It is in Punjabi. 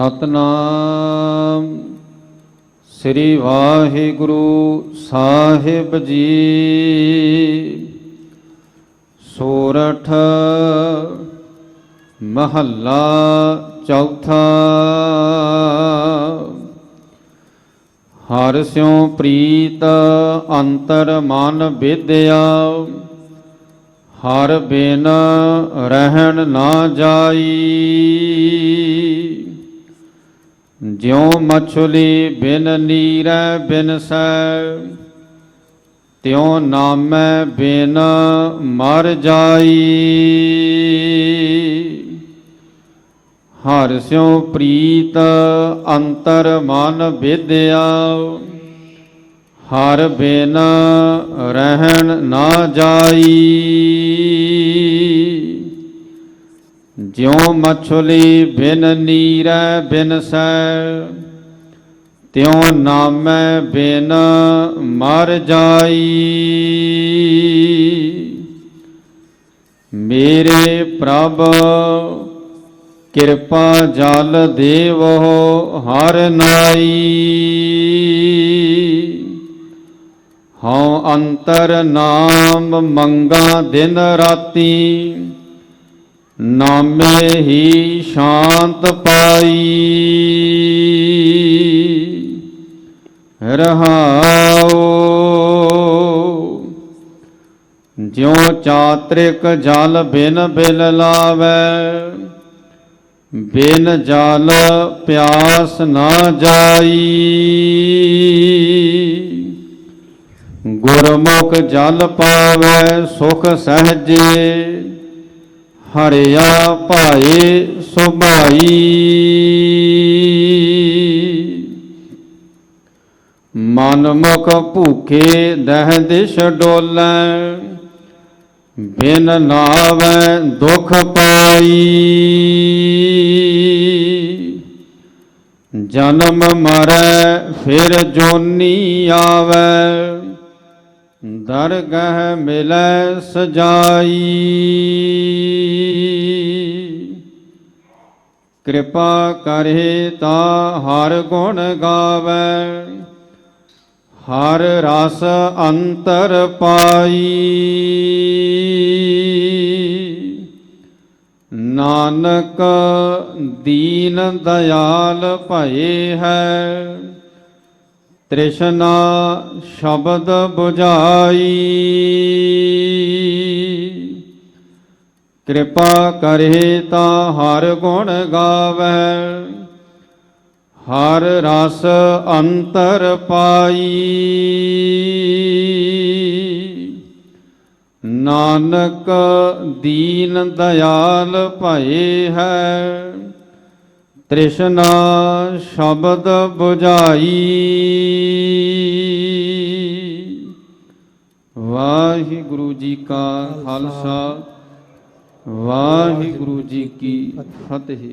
ਸਤਨਾਮ। ਸ੍ਰੀ ਵਾਹਿਗੁਰੂ ਸਾਹਿਬ ਜੀ। ਸੋਰਠ ਮਹੱਲਾ ਚੌਥਾ। ਹਰ ਸਿਉ ਪ੍ਰੀਤ ਅੰਤਰ ਮਨ ਵਿਦਿਆ। ਹਰ ਬਿਨ ਰਹਿਣ ਨਾ ਜਾਈ। ਜਿਉ ਮਛਲੀ ਬਿਨ ਨੀਰੈ ਬਿਨ ਸੈ, ਤਿਉ ਨਾਮੈ ਬਿਨ ਮਰ ਜਾਈ। ਹਰ ਸਿਉ ਪ੍ਰੀਤ ਅੰਤਰ ਮਨ ਵਿਦਿਆ, ਹਰ ਬਿਨ ਰਹਿਣ ਨਾ ਜਾਈ। ਜਿਉ ਮਛਲੀ ਬਿਨ ਨੀਰੈ ਬਿਨ ਸੈ ਤਿਉ ਨਾਮੈ ਬਿਨ ਮਰ ਜਾਈ। ਮੇਰੇ ਪ੍ਰਭ, ਕਿਰਪਾ ਜਲ ਦੇਵੋ ਹਰ ਨਾਈ। ਹਉ ਅੰਤਰ ਨਾਮ ਮੰਗਾ ਦਿਨ ਰਾਤੀ ਨਾਮੇ ਹੀ ਸ਼ਾਂਤ ਪਾਈ। ਰਹਾਉ। ਜਿਉ ਚਾਤ੍ਰਿਕ ਜਲ ਬਿਨ ਬਿਲ ਲਾਵੇ, ਬਿਨ ਜਲ ਪਿਆਸ ਨਾ ਜਾਈ। ਗੁਰਮੁਖ ਜਲ ਪਾਵੈ, ਸੁਖ ਸਹਜੇ ਹਰਿਆ ਭਾਏ ਸੁਭਾਈ। ਮਨ ਮੁਖ ਭੂਖੇ ਦਹ ਦਿਸ਼ ਡੋਲੈ, ਬਿਨ ਨਾਵੈ ਦੁਖ ਪਾਈ। ਜਨਮ ਮਰੈ, ਫਿਰ ਜੋਨੀ ਆਵੈ। ਦਰਗਹ ਮਿਲੈ ਸਜਾਈ। ਕਿਰਪਾ ਕਰੇ ਤਾ ਹਰ ਗੁਣ ਗਾਵੈ, ਹਰ ਰਸ ਅੰਤਰ ਪਾਈ। ਨਾਨਕ ਦੀਨ ਦਇਆਲ ਭਏ ਹੈ ਤ੍ਰਿਸ਼ਨਾ ਸ਼ਬਦ 부ਝਾਈ ਕਿਰਪਾ ਕਰੇ ਤਾਂ ਹਰ ਗੁਣ ਗਾਵੈ, ਹਰ ਰਸ ਅੰਤਰ ਪਾਈ। ਨਾਨਕ ਦੀਨ ਦਇਆਲ ਭਏ ਹੈ ਤ੍ਰਿਸ਼ਨਾ ਸ਼ਬਦ 부ਝਾਈ ਵਾਹਿਗੁਰੂ ਜੀ ਕਾ ਖਾਲਸਾ। ਵਾਹਿਗੁਰੂ ਜੀ ਕੀ ਫਤਿਹ।